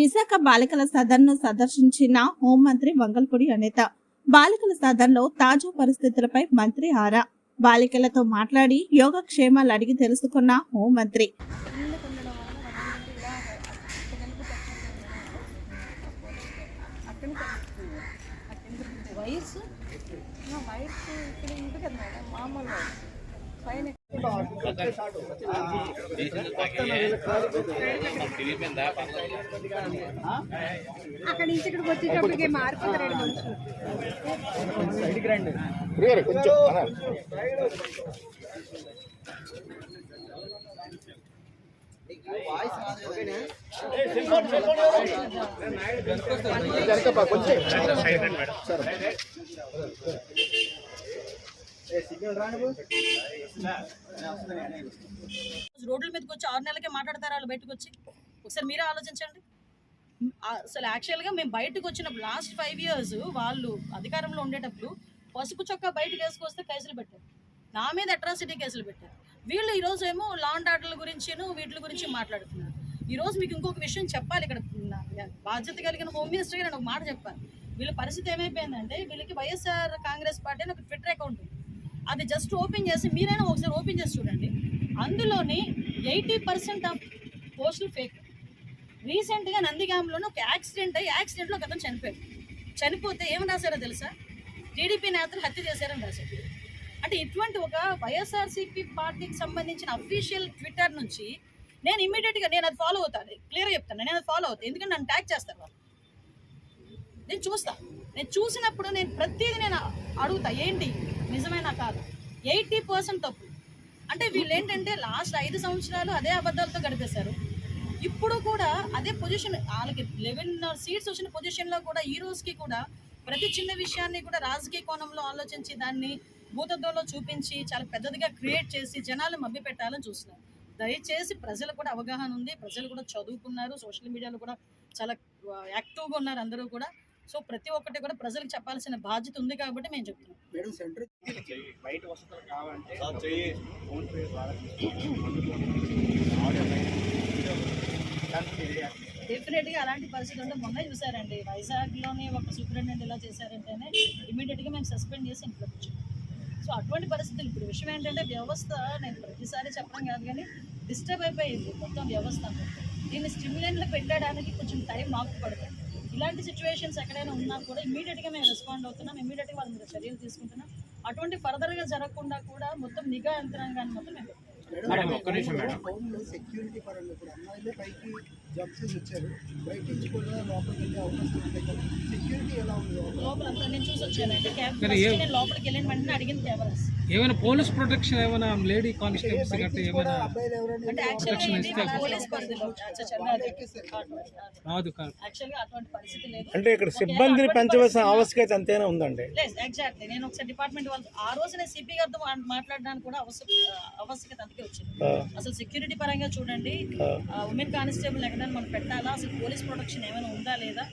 విశాఖ బాలికల సదన్ను సందర్శించిన హోంమంత్రి వంగల్పూడి అనేత బాలికల సదన్లో తాజా పరిస్థితులపై మంత్రి ఆరా. బాలికలతో మాట్లాడి యోగక్షేమాలు అడిగి తెలుసుకున్న హోంమంత్రి. వయసు? వయసు ఇక్కడ ఉంటుంది కదా మేడం మామూలు వయసు. అక్కడ నుంచి ఇక్కడికి వచ్చేటప్పటికి మారిపోతారండి మనుషులు ప్రియరే కొంచెం అన్న. జరగప్పా, కొంచెం రోడ్ల మీదకి వచ్చి ఆరు నెలలకే మాట్లాడతారు వాళ్ళు బయటకు వచ్చి ఒకసారి మీరే ఆలోచించండి. అసలు యాక్చువల్గా మేము బయటకు వచ్చినప్పుడు లాస్ట్ ఫైవ్ ఇయర్స్ వాళ్ళు అధికారంలో ఉండేటప్పుడు పసుపు చొక్కా బయటకు వేసుకొస్తే కేసులు పెట్టారు. నా మీద అట్రాసిటీ కేసులు పెట్టారు. వీళ్ళు ఈరోజు ఏమో లాండ్ ఆర్డర్ల గురించి వీటి గురించి మాట్లాడుతున్నారు. ఈరోజు మీకు ఇంకొక విషయం చెప్పాలి ఇక్కడ. బాధ్యత కలిగిన హోమ్ మినిస్టర్ నేను ఒక మాట చెప్పాలి. వీళ్ళ పరిస్థితి ఏమైపోయిందంటే వీళ్ళకి వైఎస్ఆర్ కాంగ్రెస్ పార్టీ అని ఒక ట్విట్టర్ అకౌంట్ ఉంది. అది జస్ట్ ఓపెన్ చేసి మీరైనా ఒకసారి ఓపెన్ చేసి చూడండి. అందులోని ఎయిటీ పర్సెంట్ ఆఫ్ పోస్టులు ఫేక్ రీసెంట్గా నందిగాంలోనే ఒక యాక్సిడెంట్ అయ్యి యాక్సిడెంట్లో ఒక అతను చనిపోయాడు. చనిపోతే ఏం రాశారో తెలుసా? టీడీపీ నేతలు హత్య చేశారని రాశారు. అంటే ఇటువంటి ఒక వైఎస్ఆర్సీపీ పార్టీకి సంబంధించిన అఫీషియల్ ట్విట్టర్ నుంచి నేను ఇమ్మీడియట్గా నేను అది ఫాలో అవుతాను క్లియర్గా చెప్తాను. నేను అది ఫాలో అవుతాను ఎందుకంటే నన్ను ట్యాగ్ చేస్తారు వాళ్ళు. నేను చూస్తాను నేను చూసినప్పుడు నేను ప్రతిదీ నేను అడుగుతా. ఏంటి? నిజమేనా కాదు. ఎయిటీ పర్సెంట్ తప్పు. అంటే వీళ్ళు ఏంటంటే లాస్ట్ ఐదు సంవత్సరాలు అదే అబద్ధాలతో గడిపేశారు. ఇప్పుడు కూడా అదే పొజిషన్ వాళ్ళకి లెవెన్ సీట్స్ వచ్చిన పొజిషన్లో కూడా ఈ రోజుకి కూడా ప్రతి చిన్న విషయాన్ని కూడా రాజకీయ కోణంలో ఆలోచించి దాన్ని భూతత్వంలో చూపించి చాలా పెద్దదిగా క్రియేట్ చేసి జనాలు మభ్య పెట్టాలని చూస్తున్నారు. దయచేసి ప్రజలు కూడా అవగాహన ఉంది. ప్రజలు కూడా చదువుకున్నారు. సోషల్ మీడియాలో కూడా చాలా యాక్టివ్గా ఉన్నారు అందరూ కూడా. సో ప్రతి ఒక్కటి కూడా ప్రజలకు చెప్పాల్సిన బాధ్యత ఉంది కాబట్టి మేము చెప్తున్నాం. డెఫినెట్గా అలాంటి పరిస్థితి ఉంటే మొన్న చూసారండి వైజాగ్లోనే ఒక సూపరింటెండెంట్ ఇలా చేశారంటేనే ఇమీడియట్గా మేము సస్పెండ్ చేసి ఇంట్లో కూర్చున్నాం. సో అటువంటి పరిస్థితులు ఇప్పుడు విషయం ఏంటంటే వ్యవస్థ నేను ప్రతిసారి చెప్పడం కాదు కానీ డిస్టర్బ్ అయిపోయింది మొత్తం వ్యవస్థ అంతా. దీన్ని స్టిమ్యులెంట్లు పెట్టడానికి కొంచెం టైం మాకు పడుతుంది. ఇలాంటి సిచ్యువేషన్స్ ఎక్కడైనా ఉన్నా కూడా ఇమీడియట్గా మేము రెస్పాండ్ అవుతున్నాం. ఇమీడియట్గా వాళ్ళ మీద చర్యలు తీసుకుంటున్నాం. అటువంటి ఫర్దర్గా జరగకుండా కూడా మొత్తం నిఘా యంత్రాంగాన్ని మొత్తం మేము మేడం ఒక్క నిమిషం మేడం. సెక్యూరిటీ పరంగా ఇప్పుడు అమ్మాయిలే పైకి జంప్ చేసి వచ్చారు. బయట నుంచి కూడా లోపలికి వెళ్ళే అవకాశం ఉంటాయి కదా. సెక్యూరిటీ ఎలా ఉంది లోపల? అంతా నేను చూసి వచ్చానండి క్యాబ్ నేను లోపలికి వెళ్ళిన వెంటనే అడిగిన కెమెరాస్. ఏమైనా పోలీస్ ప్రొటెక్షన్ ఏమైనా లేడీ కానిస్టేబుల్స్ గట్రా ఏమైనా అదే. ఎక్కేస్తారు. రాదు కాదు. యాక్చువల్గా అటువంటి పరిస్థితి లేదు. అంటే ఇక్కడ సిబ్బందిని పెంచవలసిన ఆవశ్యకత అంతేనా ఉందండి? ఎగ్జాక్ట్లీ నేను ఒకసారి డిపార్ట్మెంట్ వాళ్ళు ఆ రోజు నేను సిపి గారితో మాట్లాడడానికి కూడా అవసర ఆవశ్యకత అందుకే వచ్చింది. అసలు సెక్యూరిటీ పరంగా చూడండి. ఉమెన్ కానిస్టేబుల్ ఎక్కడైనా మనం పెట్టాలా? అసలు పోలీస్ ప్రొటెక్షన్ ఏమైనా ఉందా లేదా?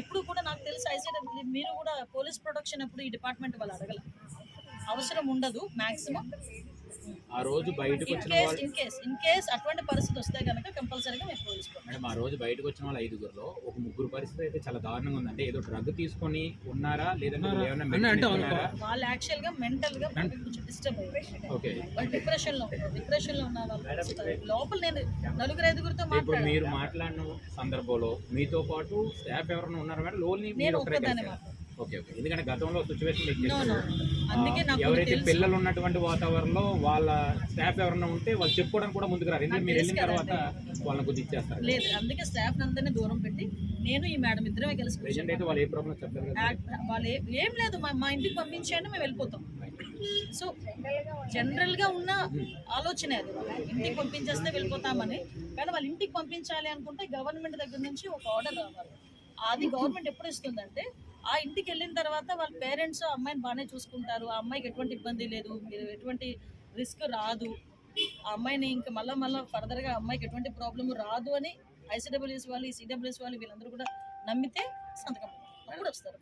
ఎప్పుడు కూడా నాకు తెలిసి ఐసీడబ్ల్యూ మీరు కూడా పోలీస్ ప్రొటెక్షన్ ఎప్పుడు ఈ డిపార్ట్మెంట్ వాళ్ళు అడగల. అవసరం ఉండదు మాక్సిమం. ఆ రోజు బయటకు వచ్చిన వాళ్ళు ఇన్ కేస్ ఇన్ కేస్ అటువంటి పరిస్థితి వస్తే కనుక కంపల్సరీగా మేము మేడం ఆ రోజు బయటకు వచ్చిన వాళ్ళు ఐదుగురులో ఒక ముగ్గురు పరిస్థితి అయితే చాలా దారుణంగా ఉంది. అంటే ఏదో డ్రగ్ తీసుకొని ఉన్నారా? లేదంటే? ఏమైనా? వాళ్ళు యాక్చువల్గా మెంటల్గా కొంచెం డిస్టర్బ్ అయ్యారు. ఓకే. వాళ్ళు డిప్రెషన్లో ఉన్నారు డిప్రెషన్లో ఉన్న వాళ్ళు. లోపల నేను నలుగురు ఐదుగురితో ఇప్పుడు మీరు మాట్లాడిన. సందర్భంలో మీతో పాటు స్టాఫ్ ఎవరైనా ఉన్నారా మేడం? లోన్లీ నేను ఒక్కదాన్నే? Okay okay. ఎందుకంటే గతంలో సిచ్యువేషన్ అందుకే నాకు ఎవరైతే తెలుసు. పిల్లలు ఉన్నటువంటి వాతావరణంలో వాళ్ళ స్టాఫ్ ఎవరైనా ఉంటే వాళ్ళు చెప్పుకోవడానికి కూడా ముందుకు రారు. ఎందుకంటే మీరు వెళ్ళిన తర్వాత వాళ్ళని కొద్ది ఇచ్చేస్తారు లేదు అందుకే స్టాఫ్ అందరినీ దూరం పెట్టి నేను ఈ మేడం ఇద్దరమే కలిసి ప్రెజెంట్ అయితే వాళ్ళు ఏ ప్రాబ్లం చెప్పలేదు యాక్ట్- వాళ్ళు ఏ- లేదు మా ఇంటికి పంపించండి మేము వెళ్ళిపోతాం. సో జనరల్గా ఉన్న ఆలోచన అది. ఇంటికి పంపించేస్తే వెళ్ళిపోతామని. కానీ వాళ్ళు ఇంటికి పంపించాలి అనుకుంటే గవర్నమెంట్ దగ్గర నుంచి ఒక ఆర్డర్ రావాలి. అది గవర్నమెంట్ ఎప్పుడు ఇస్తుందంటే ఆ ఇంటికి వెళ్ళిన తర్వాత వాళ్ళ పేరెంట్స్ ఆ అమ్మాయిని బాగానే చూసుకుంటారు. ఆ అమ్మాయికి ఎటువంటి ఇబ్బంది లేదు. మీరు ఎటువంటి రిస్క్ రాదు. ఆ అమ్మాయిని ఇంకా మళ్ళీ మళ్ళీ ఫర్దర్గా అమ్మాయికి ఎటువంటి ప్రాబ్లమ్ రాదు అని ఐసీడబ్ల్యూఎస్ వాళ్ళు ఈ సిడబ్ల్యూఎస్ వాళ్ళు వీళ్ళందరూ కూడా నమ్మితే సంతకం. అప్పుడు వస్తారు.